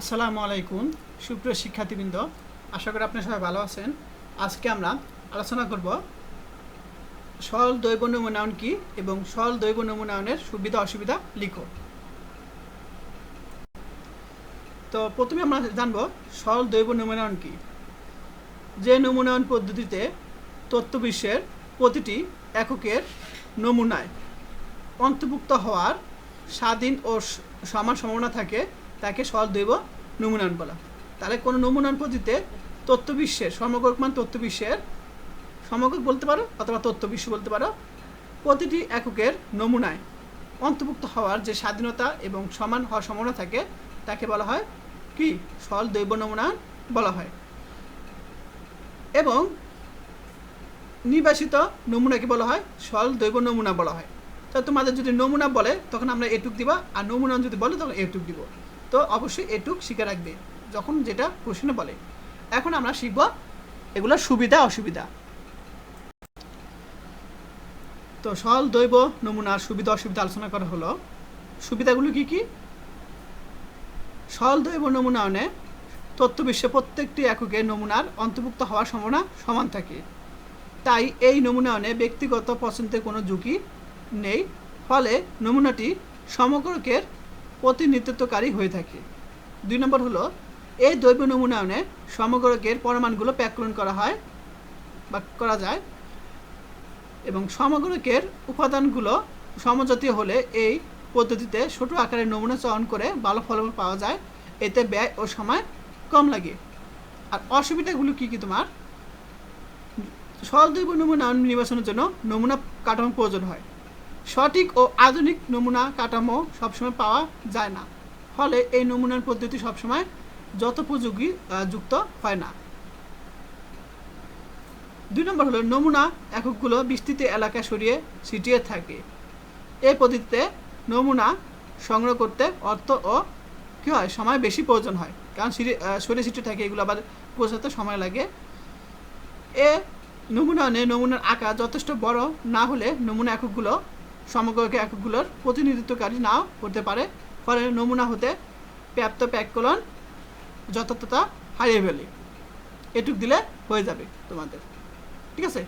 আসসালামু আলাইকুম, সুপ্রিয় শিক্ষার্থীবৃন্দ, আশা করি আপনারা সবাই ভালো আছেন। আজকে আমরা আলোচনা করব সরল দৈব নমুনায়ন কি এবং সরল দৈব নমুনায়নের সুবিধা অসুবিধা লিখো। তো প্রথমে আমরা জানব সরল দৈব নমুনায়ন কি। যে নমুনায়ন পদ্ধতিতে তথ্য বিশ্বের প্রতিটি এককের নমুনায় অন্তর্ভুক্ত হওয়ার স্বাধীন ও সমান সম্ভাবনা থাকে তাকে সরল দৈব নমুনায়ন বলা। তাহলে কোনো নমুনায়ন পদ্ধতিতে তথ্য বিশ্বের সমগ্রক মান তথ্য বিশ্বের সমগ্রক বলতে পারো অথবা তথ্য বিশ্ব বলতে পারো, প্রতিটি এককের নমুনায় অন্তর্ভুক্ত হওয়ার যে স্বাধীনতা এবং সমান হওয়ার সম্ভাবনা থাকে, তাকে বলা হয় কি? সরল দৈব নমুনায়ন বলা হয়। এবং নির্বাসিত নমুনাকে বলা হয় সরল দৈব নমুনা বলা হয়। তো তোমাদের যদি নমুনা বলে, তখন আমরা এটুক দিবা, আর নমুনা যদি বলে, তখন এটুক দিব। তো অবশ্যই এটুক শিখে রাখবে, যখন যেটা প্রশ্নে বলে। এখন আমরা শিখব এগুলোর সুবিধা, অসুবিধা। তো সরল দৈব নমুনার সুবিধা, অসুবিধা আলোচনা করা হলো। সুবিধাগুলো কি কি? সরল দৈব নমুনায়নে তথ্য বিশ্বে প্রত্যেকটি এককে নমুনার অন্তর্ভুক্ত হওয়ার সম্ভাবনা সমান থাকে। তাই এই নমুনায়নে ব্যক্তিগত পছন্দের কোনো ঝুঁকি নেই। ফলে নমুনাটি সমগ্রকের প্রতিনিধিত্বকারী হয়ে থাকে। দুই নম্বর হলো, এই দৈব নমুনায়নে সমগ্রকের পরমাণুগুলো প্যাকরণ করা হয় বা করা যায় এবং সমগ্রকের উপাদানগুলো সমজাতীয় হলে এই পদ্ধতিতে ছোট আকারের নমুনা চয়ন করে ভালো ফলাফল পাওয়া যায়। এতে ব্যয় ও সময় কম লাগে। আর অসুবিধাগুলো কি কি তোমার? সরল দৈব নমুনা নির্বাচনের জন্য নমুনা কাঠামো প্রয়োজন হয়। সঠিক ও আধুনিক নমুনা কাঠামো সবসময় পাওয়া যায় না। ফলে এই নমুনার পদ্ধতি সবসময় যথোপযোগী যুক্ত হয় না। দুই নম্বর হলো নমুনা এককগুলো বিস্তৃত এলাকা সরিয়ে ছিটিয়ে থাকে। এই পদ্ধতিতে নমুনা সংগ্রহ করতে অর্থ ও কী হয়, সময় বেশি প্রয়োজন হয়। কারণ সরিয়ে ছিটিয়ে থাকে, এগুলো আবার পৌঁছাতে সময় লাগে। এ নমুনায়নে নমুনার আকার যথেষ্ট বড় না হলে নমুনা এককগুলো সমগ্র এককগুলোর প্রতিনিধিত্বকারী নাও করতে পারে। ফলে নমুনা হতে প্যাপ্ত প্যাককলন যথার্থতা হারিয়ে ফেলে। এটুক দিলে হয়ে যাবে তোমাদের। ঠিক আছে?